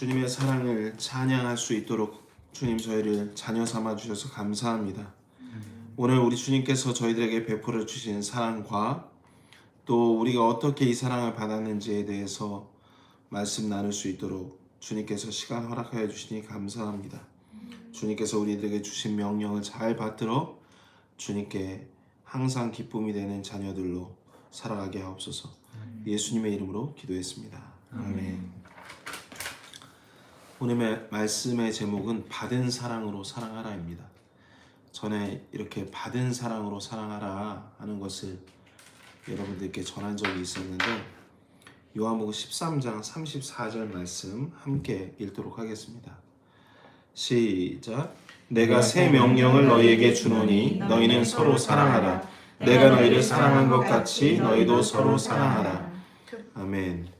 주님의 사랑을 찬양할 수 있도록 주님 저희를 자녀 삼아 주셔서 감사합니다. 오늘 우리 주님께서 저희들에게 베풀어 주신 사랑과 또 우리가 어떻게 이 사랑을 받았는지에 대해서 말씀 나눌 수 있도록 주님께서 시간 허락하여 주시니 감사합니다. 주님께서 우리들에게 주신 명령을 잘 받들어 주님께 항상 기쁨이 되는 자녀들로 살아가게 하옵소서. 예수님의 이름으로 기도했습니다. 아멘. 오늘의 말씀의 제목은 받은 사랑으로 사랑하라입니다. 전에 이렇게 받은 사랑으로 사랑하라 하는 것을 여러분들께 전한 적이 있었는데 요한복음 13장 34절 말씀 함께 읽도록 하겠습니다. 시작. 내가 새 명령을 너희에게 주노니 너희는 서로 사랑하라. 내가 너희를 사랑한 것 같이 너희도 서로 사랑하라. 아멘.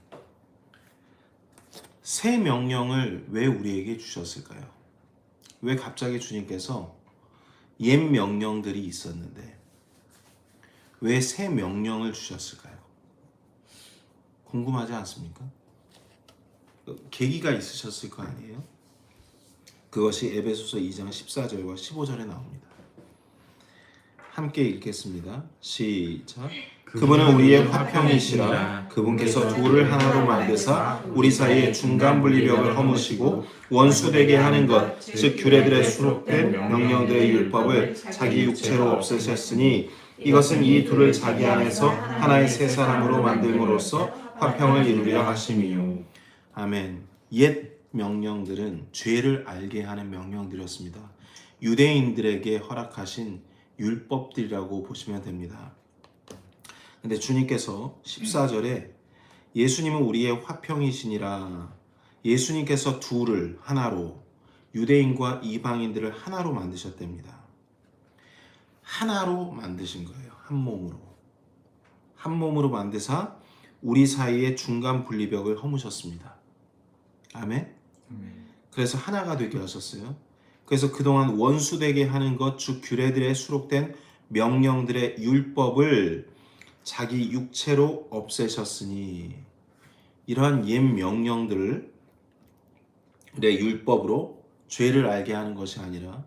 새 명령을 왜 우리에게 주셨을까요? 왜 갑자기 주님께서 옛 명령들이 있었는데 왜 새 명령을 주셨을까요? 궁금하지 않습니까? 어, 계기가 있으셨을 거 아니에요? 그것이 에베소서 2장 14절과 15절에 나옵니다. 함께 읽겠습니다. 시작. 그분은 우리의 화평이시라. 그분께서 둘을 하나로 만드사 우리 사이에 중간 분리벽을 허무시고 원수되게 하는 것 즉 규례들에 수록된 명령들의 율법을 자기 육체로 없애셨으니 이것은 이 둘을 자기 안에서 하나의 새 사람으로 만들므로써 화평을 이루려 하심이요. 아멘. 옛 명령들은 죄를 알게 하는 명령들이었습니다. 유대인들에게 허락하신 율법들이라고 보시면 됩니다 근데 주님께서 14절에 예수님은 우리의 화평이시니라 예수님께서 둘을 하나로 유대인과 이방인들을 하나로 만드셨답니다. 하나로 만드신 거예요. 한 몸으로. 한 몸으로 만드사 우리 사이의 중간 분리벽을 허무셨습니다. 아멘. 그래서 하나가 되게 하셨어요. 그래서 그동안 원수되게 하는 것, 즉 규례들에 수록된 명령들의 율법을 자기 육체로 없애셨으니 이러한 옛 명령들을 내 율법으로 죄를 알게 하는 것이 아니라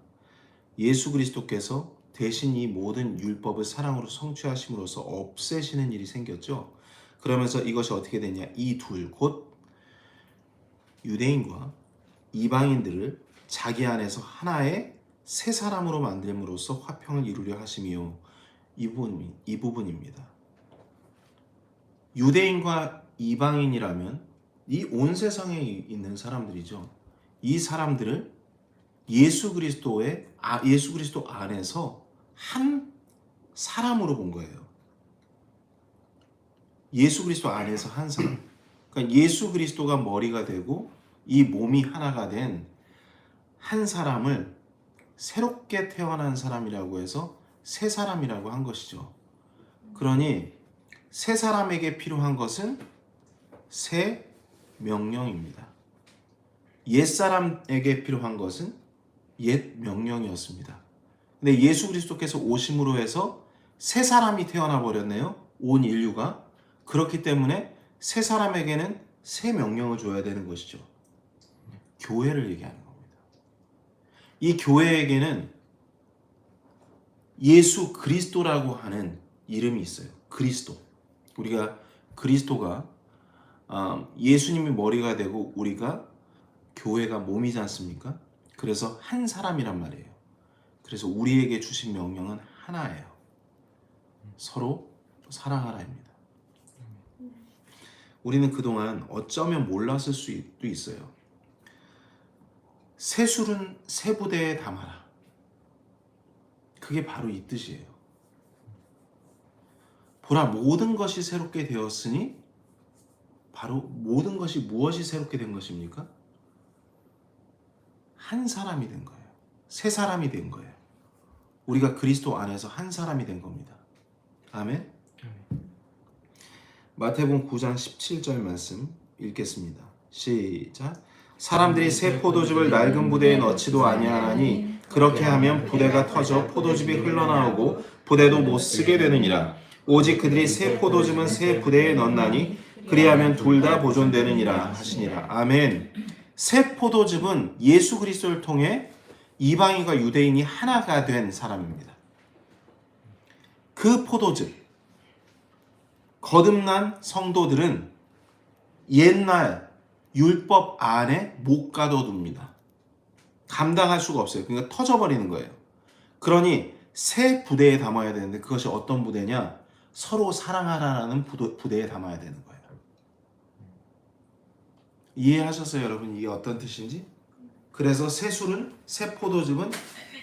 예수 그리스도께서 대신 이 모든 율법을 사랑으로 성취하심으로써 없애시는 일이 생겼죠. 그러면서 이것이 어떻게 되냐? 이 둘 곧 유대인과 이방인들을 자기 안에서 하나의 새 사람으로 만들므로써 화평을 이루려 하심이요. 이 부분 이 부분입니다. 유대인과 이방인이라면 이 온 세상에 있는 사람들이죠. 이 사람들을 예수 그리스도의 아, 예수 그리스도 안에서 한 사람으로 본 거예요. 예수 그리스도 안에서 한 사람. 그러니까 예수 그리스도가 머리가 되고 이 몸이 하나가 된 한 사람을 새롭게 태어난 사람이라고 해서 새 사람이라고 한 것이죠. 그러니 새 사람에게 필요한 것은 새 명령입니다. 옛 사람에게 필요한 것은 옛 명령이었습니다. 근데 예수 그리스도께서 오심으로 해서 새 사람이 태어나 버렸네요. 온 인류가 그렇기 때문에 새 사람에게는 새 명령을 줘야 되는 것이죠. 교회를 얘기하는 겁니다. 이 교회에게는 예수 그리스도라고 하는 이름이 있어요. 그리스도. 우리가 그리스도가 아, 예수님이 머리가 되고 우리가 교회가 몸이지 않습니까? 그래서 한 사람이란 말이에요. 그래서 우리에게 주신 명령은 하나예요. 서로 사랑하라입니다. 우리는 그동안 어쩌면 몰랐을 수도 있어요. 새술은 새 부대에 담아라. 그게 바로 이 뜻이에요. 보라 모든 것이 새롭게 되었으니 바로 모든 것이 무엇이 새롭게 된 것입니까? 한 사람이 된 거예요. 새 사람이 된 거예요. 우리가 그리스도 안에서 한 사람이 된 겁니다. 아멘. 마태복음 9장 17절 말씀 읽겠습니다. 시작. 사람들이 새 포도즙을 낡은 부대에 넣지도 아니하나니 그렇게 하면 부대가 터져 포도즙이 흘러나오고 부대도 못 쓰게 되느니라. 오직 그들이 새 포도즙은 새 부대에 넣나니 그리하면 둘 다 보존되느니라 하시니라. 아멘. 새 포도즙은 예수 그리스도를 통해 이방인과 유대인이 하나가 된 사람입니다. 그 포도즙 거듭난 성도들은 옛날 율법 안에 못 가둬둡니다. 감당할 수가 없어요. 그러니까 터져버리는 거예요. 그러니 새 부대에 담아야 되는데 그것이 어떤 부대냐? 서로 사랑하라는 부도- 부대에 담아야 되는 거예요. 이해하셨어요, 여러분? 이게 어떤 뜻인지? 그래서 새 술은 새 포도즙은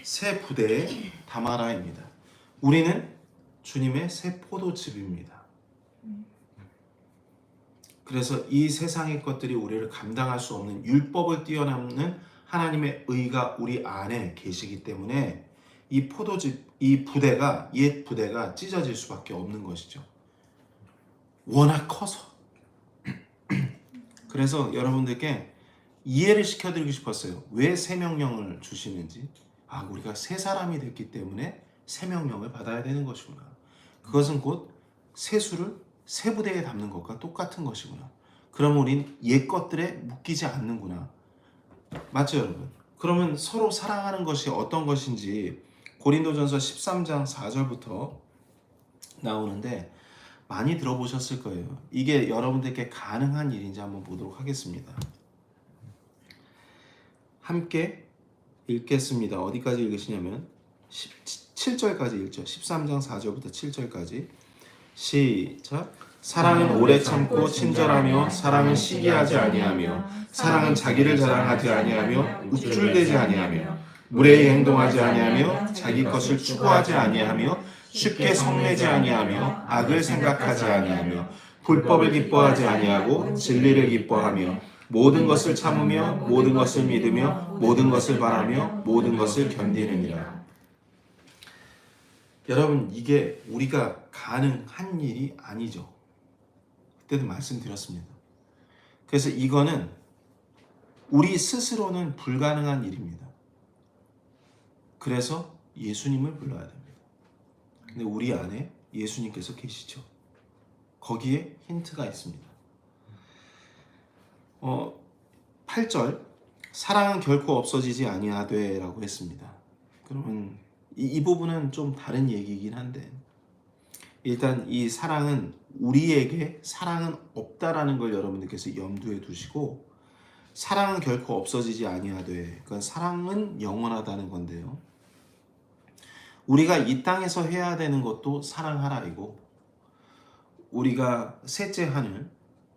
새 부대에 담아라입니다. 우리는 주님의 새 포도즙입니다. 그래서 이 세상의 것들이 우리를 감당할 수 없는 율법을 뛰어넘는 하나님의 의가 우리 안에 계시기 때문에 이 포도즙, 이 부대가 옛 부대가 찢어질 수밖에 없는 것이죠. 워낙 커서. 그래서 여러분들께 이해를 시켜드리고 싶었어요. 왜새 명령을 주시는지. 아, 우리가 새 사람이 됐기 때문에 새 명령을 받아야 되는 것이구나. 그것은 곧 세수를 새 부대에 담는 것과 똑같은 것이구나. 그럼 우린 옛 것들에 묶이지 않는구나. 맞죠, 여러분? 그러면 서로 사랑하는 것이 어떤 것인지 고린도전서 13장 4절부터 나오는데 많이 들어보셨을 거예요. 이게 여러분들께 가능한 일인지 한번 보도록 하겠습니다. 함께 읽겠습니다. 어디까지 읽으시냐면 7절까지 읽죠. 13장 4절부터 7절까지 시작. 사랑은 오래 참고 친절하며 사랑은 시기하지 아니하며 사랑은 자기를 자랑하지 아니하며 우쭐대지 아니하며 무례히 행동하지 아니하며 자기 것을 추구하지 아니하며 쉽게 성내지 아니하며 악을 생각하지 아니하며 불법을 기뻐하지 아니하고 진리를 기뻐하며 모든 것을 참으며 모든 것을 믿으며 모든 것을 바라며 모든 것을 견디느니라. 여러분 이게 우리가 가능한 일이 아니죠. 그때도 말씀드렸습니다. 그래서 이거는 우리 스스로는 불가능한 일입니다. 그래서 예수님을 불러야 됩니다. 근데 우리 안에 예수님께서 계시죠. 거기에 힌트가 있습니다. 어, 8절 사랑은 결코 없어지지 아니하되라고 했습니다. 그러면 이, 이 부분은 좀 다른 얘기이긴 한데 일단 이 사랑은 우리에게 사랑은 없다라는 걸 여러분들께서 염두에 두시고 사랑은 결코 없어지지 아니하되 그건 사랑은 영원하다는 건데요. 우리가 이 땅에서 해야 되는 것도 사랑하라이고 우리가 셋째 하늘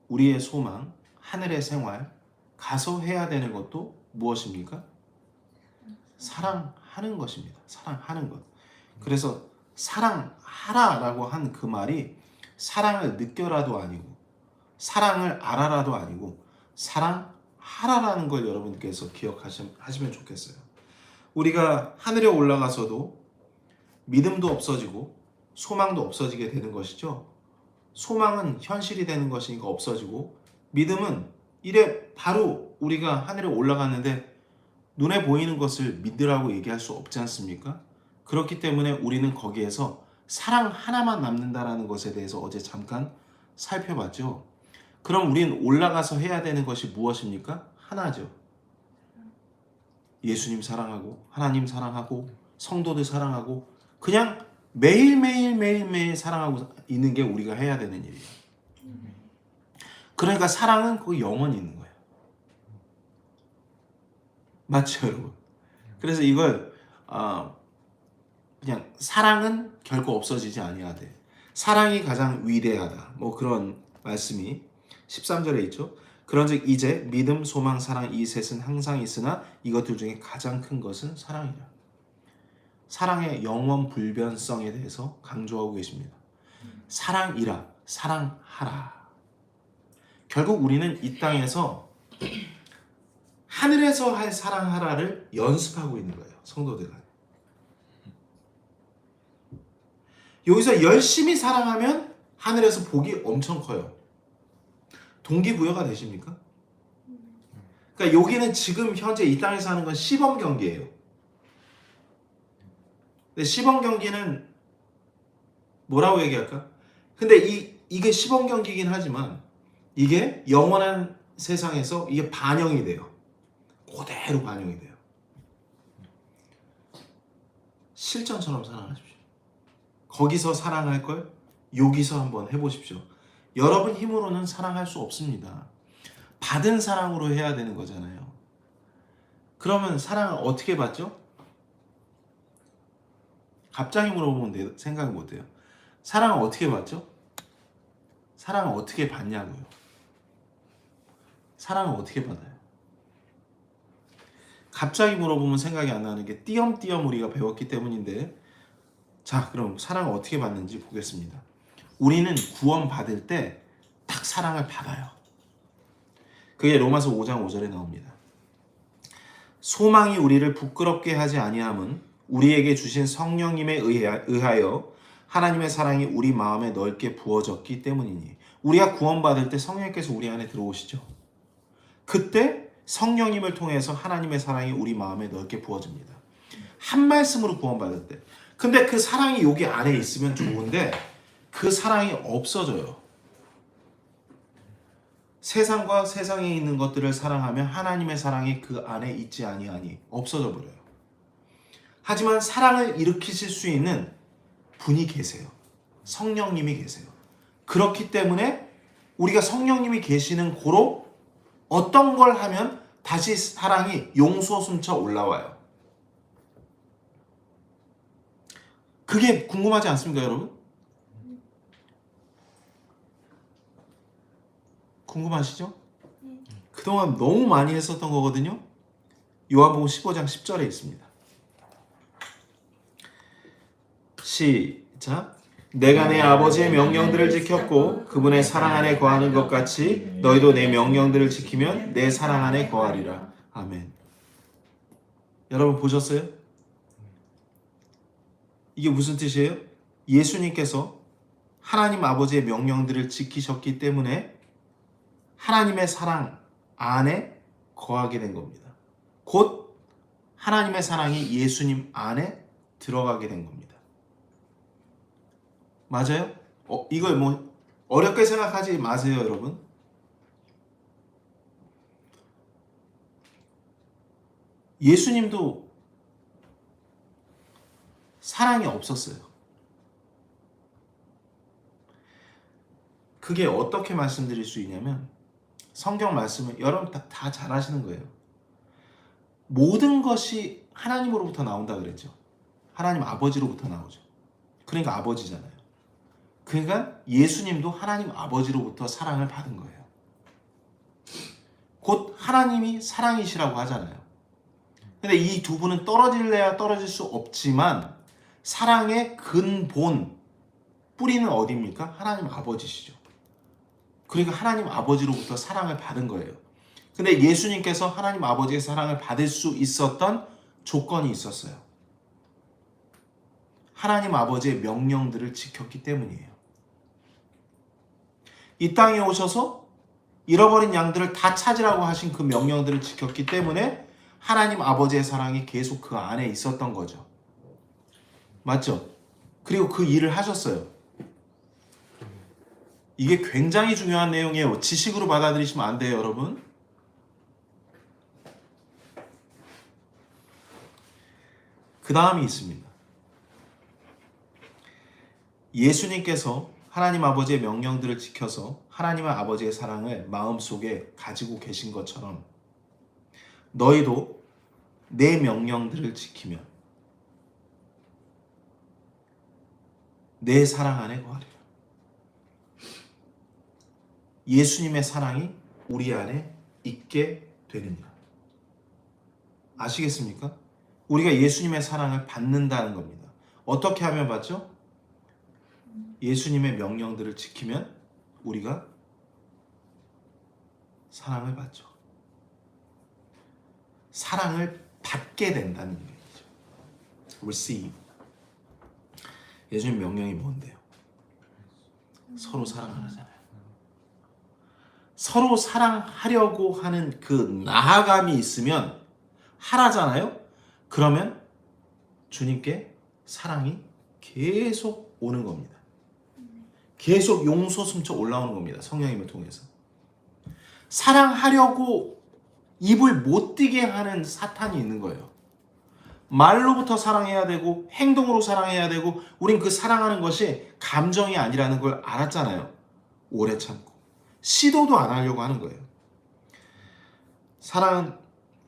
우리의 소망 하늘의 생활 가서 해야 되는 것도 무엇입니까? 사랑 하는 것입니다. 사랑하는 것. 그래서 사랑하라라고 한 그 말이 사랑을 느껴라도 아니고 사랑을 알아라도 아니고 사랑하라라는 걸 여러분께서 기억하시면 좋겠어요. 우리가 하늘에 올라가서도 믿음도 없어지고 소망도 없어지게 되는 것이죠. 소망은 현실이 되는 것이니까 없어지고 믿음은 이래 바로 우리가 하늘에 올라갔는데 눈에 보이는 것을 믿으라고 얘기할 수 없지 않습니까? 그렇기 때문에 우리는 거기에서 사랑 하나만 남는다라는 것에 대해서 어제 잠깐 살펴봤죠. 그럼 우리는 올라가서 해야 되는 것이 무엇입니까? 하나죠. 예수님 사랑하고 하나님 사랑하고 성도들 사랑하고 그냥 매일매일 매일매일 사랑하고 있는 게 우리가 해야 되는 일이에요. 그러니까 사랑은 그 영원히 있는 거예요. 맞죠, 여러분? 그래서 이걸 어, 그냥 사랑은 결코 없어지지 아니하되 사랑이 가장 위대하다. 뭐 그런 말씀이 13절에 있죠. 그런즉 이제 믿음, 소망, 사랑 이 셋은 항상 있으나 이것들 중에 가장 큰 것은 사랑이라. 사랑의 영원 불변성에 대해서 강조하고 계십니다. 사랑이라, 사랑하라. 결국 우리는 이 땅에서 하늘에서 할 사랑하라를 연습하고 있는 거예요. 성도들 간 여기서 열심히 사랑하면 하늘에서 복이 엄청 커요. 동기부여가 되십니까? 그러니까 여기는 지금 현재 이 땅에서 하는 건 시범 경기예요. 근데 시범 경기는 뭐라고 얘기할까? 근데 이 이게 시범 경기긴 하지만 이게 영원한 세상에서 이게 반영이 돼요. 그대로 반영이 돼요. 실전처럼 사랑하십시오. 거기서 사랑할 걸 여기서 한번 해보십시오. 여러분 힘으로는 사랑할 수 없습니다. 받은 사랑으로 해야 되는 거잖아요. 그러면 사랑을 어떻게 받죠? 갑자기 물어보면 내 생각을 못해요. 사랑을 어떻게 받죠? 사랑을 어떻게 받냐고요. 사랑을 어떻게 받아요? 갑자기 물어보면 생각이 안 나는 게 띄엄띄엄 우리가 배웠기 때문인데 자 그럼 사랑을 어떻게 받는지 보겠습니다. 우리는 구원 받을 때 딱 사랑을 받아요. 그게 로마서 5장 5절에 나옵니다. 소망이 우리를 부끄럽게 하지 아니함은 우리에게 주신 성령님에 의하- 의하여 하나님의 사랑이 우리 마음에 넓게 부어졌기 때문이니 우리가 구원받을 때 성령께서 우리 안에 들어오시죠. 그때 성령님을 통해서 하나님의 사랑이 우리 마음에 넓게 부어집니다. 한 말씀으로 구원받을 때. 근데 그 사랑이 여기 안에 있으면 좋은데 그 사랑이 없어져요. 세상과 세상에 있는 것들을 사랑하면 하나님의 사랑이 그 안에 있지 아니하니 없어져 버려요. 하지만 사랑을 일으키실 수 있는 분이 계세요. 성령님이 계세요. 그렇기 때문에 우리가 성령님이 계시는 고로 어떤 걸 하면 다시 사랑이 용솟 숨쳐 올라와요. 그게 궁금하지 않습니까, 여러분? 궁금하시죠? 그동안 너무 많이 했었던 거거든요. 요한복음 15장 10절에 있습니다. 시작. 내가 내 아버지의 명령들을 지켰고 그분의 사랑 안에 거하는 것 같이 너희도 내 명령들을 지키면 내 사랑 안에 거하리라. 아멘. 여러분 보셨어요? 이게 무슨 뜻이에요? 예수님께서 하나님 아버지의 명령들을 지키셨기 때문에 하나님의 사랑 안에 거하게 된 겁니다. 곧 하나님의 사랑이 예수님 안에 들어가게 된 겁니다. 맞아요? 어, 이걸 뭐 어렵게 생각하지 마세요, 여러분. 예수님도 사랑이 없었어요. 그게 어떻게 말씀드릴 수 있냐면 성경 말씀을 여러분 다, 다잘 아시는 거예요. 모든 것이 하나님으로부터 나온다 그랬죠. 하나님 아버지로부터 나오죠. 그러니까 아버지잖아요. 그러니까 예수님도 하나님 아버지로부터 사랑을 받은 거예요. 곧 하나님이 사랑이시라고 하잖아요. 근데 이 두 분은 떨어질래야 떨어질 수 없지만 사랑의 근본 뿌리는 어디입니까? 하나님 아버지시죠. 그러니까 하나님 아버지로부터 사랑을 받은 거예요. 근데 예수님께서 하나님 아버지의 사랑을 받을 수 있었던 조건이 있었어요. 하나님 아버지의 명령들을 지켰기 때문이에요. 이 땅에 오셔서 잃어버린 양들을 다 찾으라고 하신 그 명령들을 지켰기 때문에 하나님 아버지의 사랑이 계속 그 안에 있었던 거죠. 맞죠? 그리고 그 일을 하셨어요. 이게 굉장히 중요한 내용이에요. 지식으로 받아들이시면 안 돼요, 여러분. 그 다음이 있습니다. 예수님께서 하나님 아버지의 명령들을 지켜서 하나님 아버지의 사랑을 마음속에 가지고 계신 것처럼 너희도 내 명령들을 지키면 내 사랑 안에 거하리라. 예수님의 사랑이 우리 안에 있게 되느니라. 아시겠습니까? 우리가 예수님의 사랑을 받는다는 겁니다. 어떻게 하면 받죠? 예수님의 명령들을 지키면 우리가 사랑을 받죠. 사랑을 받게 된다는 얘기죠. receive. 예수님 명령이 뭔데요? 서로 사랑하잖아요. 서로 사랑하려고 하는 그 나아감이 있으면 하라잖아요. 그러면 주님께 사랑이 계속 오는 겁니다. 계속 용솟음쳐 올라오는 겁니다. 성령님을 통해서. 사랑하려고 입을 못 띄게 하는 사탄이 있는 거예요. 말로부터 사랑해야 되고 행동으로 사랑해야 되고 우린 그 사랑하는 것이 감정이 아니라는 걸 알았잖아요. 오래 참고 시도도 안 하려고 하는 거예요. 사랑은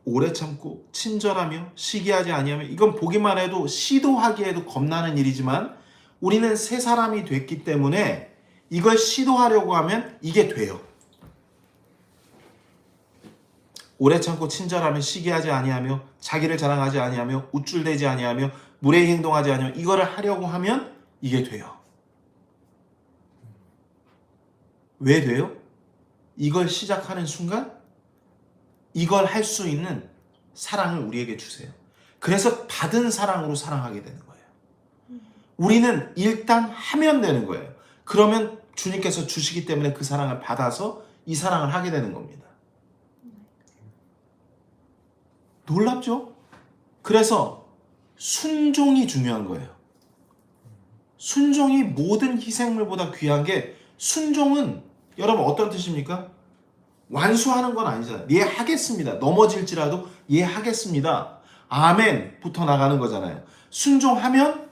오래 참고 친절하며 시기하지 아니하며 이건 보기만 해도 시도하기에도 겁나는 일이지만 우리는 새 사람이 됐기 때문에 이걸 시도하려고 하면 이게 돼요. 오래 참고 친절하며 시기하지 아니하며 자기를 자랑하지 아니하며 우쭐대지 아니하며 무례히 행동하지 아니하며 이거를 하려고 하면 이게 돼요. 왜 돼요? 이걸 시작하는 순간 이걸 할 수 있는 사랑을 우리에게 주세요. 그래서 받은 사랑으로 사랑하게 되는. 우리는 일단 하면 되는 거예요. 그러면 주님께서 주시기 때문에 그 사랑을 받아서 이 사랑을 하게 되는 겁니다. 놀랍죠? 그래서 순종이 중요한 거예요. 순종이 모든 희생물보다 귀한 게 순종은 여러분 어떤 뜻입니까? 완수하는 건 아니잖아요. 예 하겠습니다. 넘어질지라도 예 하겠습니다. 아멘 붙어 나가는 거잖아요. 순종하면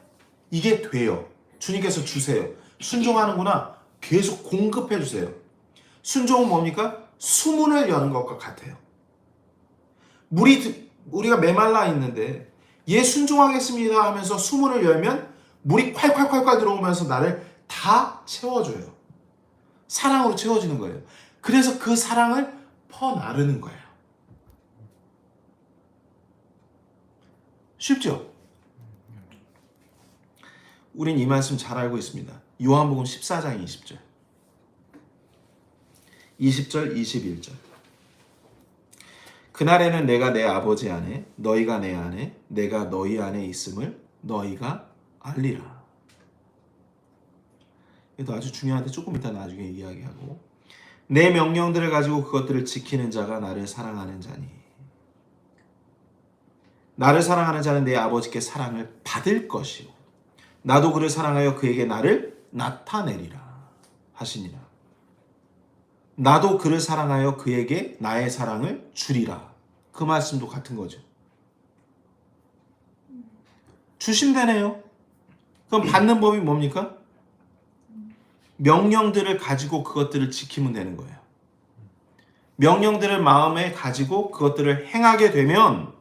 이게 돼요. 주님께서 주세요. 순종하는구나. 계속 공급해 주세요. 순종은 뭡니까? 수문을 여는 것과 같아요. 물이 드- 우리가 메말라 있는데 예 순종하겠습니다 하면서 수문을 열면 물이 콸콸콸콸 들어오면서 나를 다 채워줘요. 사랑으로 채워지는 거예요. 그래서 그 사랑을 퍼 나르는 거예요. 쉽죠? 우린 이 말씀 잘 알고 있습니다. 요한복음 14장 20절. 20절, 21절. 그날에는 내가 내 아버지 안에 너희가 내 안에 내가 너희 안에 있음을 너희가 알리라. 이것도 아주 중요한데 조금 이따 나중에 이야기하고 내 명령들을 가지고 그것들을 지키는 자가 나를 사랑하는 자니 나를 사랑하는 자는 내 아버지께 사랑을 받을 것이요 나도 그를 사랑하여 그에게 나를 나타내리라 하시니라 나도 그를 사랑하여 그에게 나의 사랑을 주리라 그 말씀도 같은 거죠 주신다네요 그럼 받는 법이 뭡니까? 명령들을 가지고 그것들을 지키면 되는 거예요. 명령들을 마음에 가지고 그것들을 행하게 되면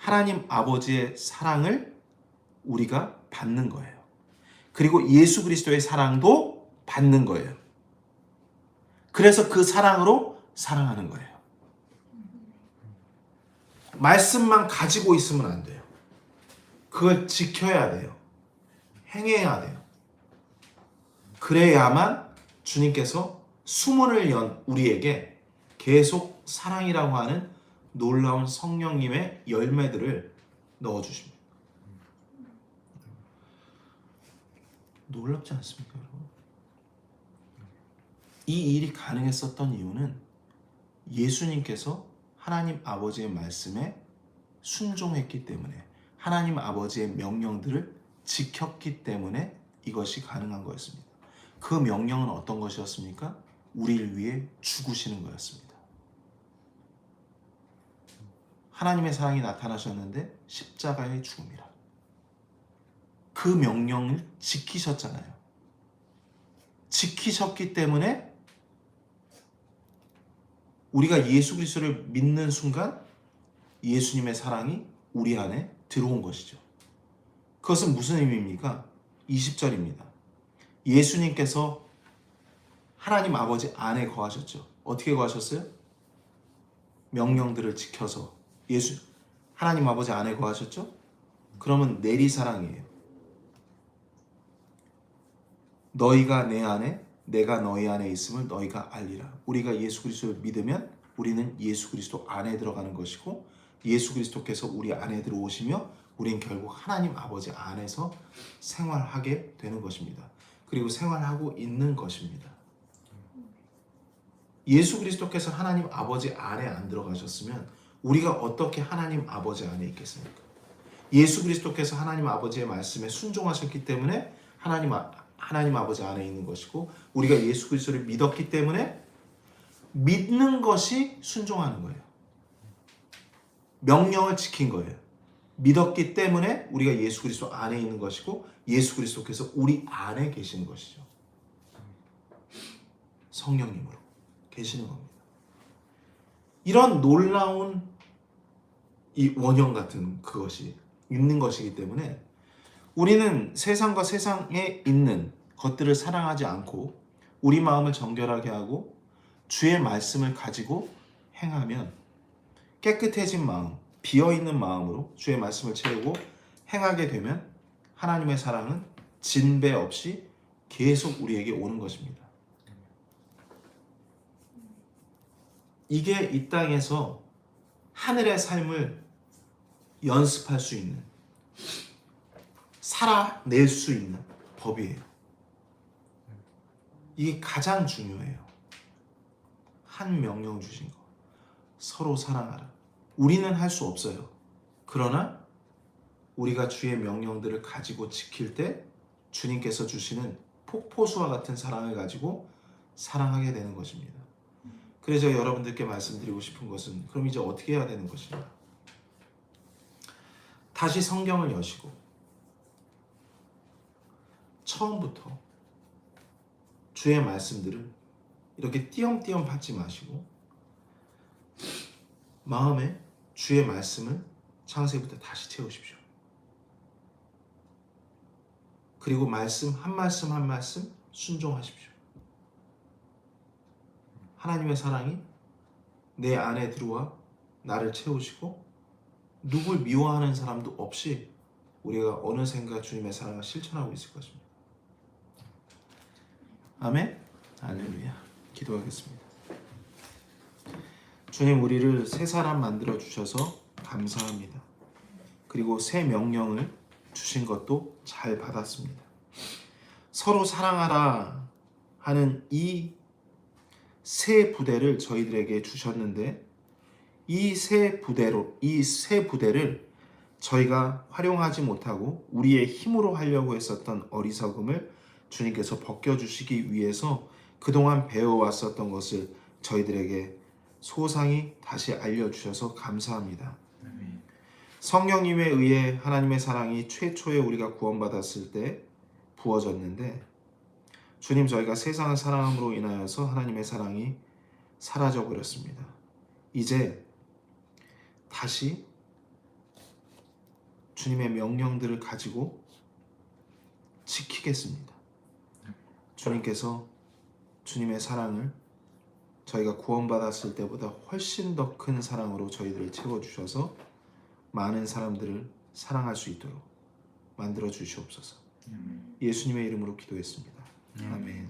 하나님 아버지의 사랑을 우리가 받는 거예요. 그리고 예수 그리스도의 사랑도 받는 거예요. 그래서 그 사랑으로 사랑하는 거예요. 말씀만 가지고 있으면 안 돼요. 그걸 지켜야 돼요. 행해야 돼요. 그래야만 주님께서 수문을 연 우리에게 계속 사랑이라고 하는 놀라운 성령님의 열매들을 넣어 주십니다. 놀랍지 않습니까, 여러분? 이 일이 가능했었던 이유는 예수님께서 하나님 아버지의 말씀에 순종했기 때문에 하나님 아버지의 명령들을 지켰기 때문에 이것이 가능한 거였습니다. 그 명령은 어떤 것이었습니까? 우리를 위해 죽으시는 거였습니다. 하나님의 사랑이 나타나셨는데 십자가의 죽음이라. 그 명령을 지키셨잖아요. 지키셨기 때문에 우리가 예수 그리스도를 믿는 순간 예수님의 사랑이 우리 안에 들어온 것이죠. 그것은 무슨 의미입니까? 20절입니다. 예수님께서 하나님 아버지 안에 거하셨죠. 어떻게 거하셨어요? 명령들을 지켜서 예수 하나님 아버지 안에 거하셨죠? 그러면 내리 사랑이에요. 너희가 내 안에 내가 너희 안에 있음을 너희가 알리라. 우리가 예수 그리스도를 믿으면 우리는 예수 그리스도 안에 들어가는 것이고 예수 그리스도께서 우리 안에 들어오시며 우리는 결국 하나님 아버지 안에서 생활하게 되는 것입니다. 그리고 생활하고 있는 것입니다. 예수 그리스도께서 하나님 아버지 안에 안 들어가셨으면 우리가 어떻게 하나님 아버지 안에 있겠습니까? 예수 그리스도께서 하나님 아버지의 말씀에 순종하셨기 때문에 하나님 아, 하나님 아버지 안에 있는 것이고 우리가 예수 그리스도를 믿었기 때문에 믿는 것이 순종하는 거예요. 명령을 지킨 거예요. 믿었기 때문에 우리가 예수 그리스도 안에 있는 것이고 예수 그리스도께서 우리 안에 계시는 것이죠. 성령님으로 계시는 겁니다. 이런 놀라운 이 원형 같은 그것이 있는 것이기 때문에 우리는 세상과 세상에 있는 것들을 사랑하지 않고 우리 마음을 정결하게 하고 주의 말씀을 가지고 행하면 깨끗해진 마음, 비어 있는 마음으로 주의 말씀을 채우고 행하게 되면 하나님의 사랑은 진배 없이 계속 우리에게 오는 것입니다. 이게 이 땅에서 하늘의 삶을 연습할 수 있는 살아낼 수 있는 법이에요. 이게 가장 중요해요. 한 명령 주신 거. 서로 사랑하라. 우리는 할 수 없어요. 그러나 우리가 주의 명령들을 가지고 지킬 때 주님께서 주시는 폭포수와 같은 사랑을 가지고 사랑하게 되는 것입니다. 그래서 여러분들께 말씀드리고 싶은 것은 그럼 이제 어떻게 해야 되는 것인가? 다시 성경을 여시고 처음부터 주의 말씀들을 이렇게 띄엄띄엄 받지 마시고 마음에 주의 말씀을 창세부터 다시 채우십시오. 그리고 말씀 한 말씀 한 말씀 순종하십시오. 하나님의 사랑이 내 안에 들어와 나를 채우시고 누굴 미워하는 사람도 없이 우리가 어느샌가 주님의 사랑을 실천하고 있을 것입니다. 아멘. 할렐루야. 기도하겠습니다. 주님 우리를 새 사람 만들어 주셔서 감사합니다. 그리고 새 명령을 주신 것도 잘 받았습니다. 서로 사랑하라 하는 이 새 부대를 저희들에게 주셨는데 이새 부대로 이새 부대를 저희가 활용하지 못하고 우리의 힘으로 하려고 했었던 어리석음을 주님께서 벗겨 주시기 위해서 그동안 배워왔었던 것을 저희들에게 소상히 다시 알려 주셔서 감사합니다. 성령님에 의해 하나님의 사랑이 최초에 우리가 구원받았을 때 부어졌는데 주님 저희가 세상을 사랑함으로 인하여서 하나님의 사랑이 사라져 버렸습니다. 이제 다시 주님의 명령들을 가지고 지키겠습니다. 주님께서 주님의 사랑을 저희가 구원받았을 때보다 훨씬 더 큰 사랑으로 저희들을 채워주셔서 많은 사람들을 사랑할 수 있도록 만들어 주시옵소서. 예수님의 이름으로 기도했습니다. 아멘.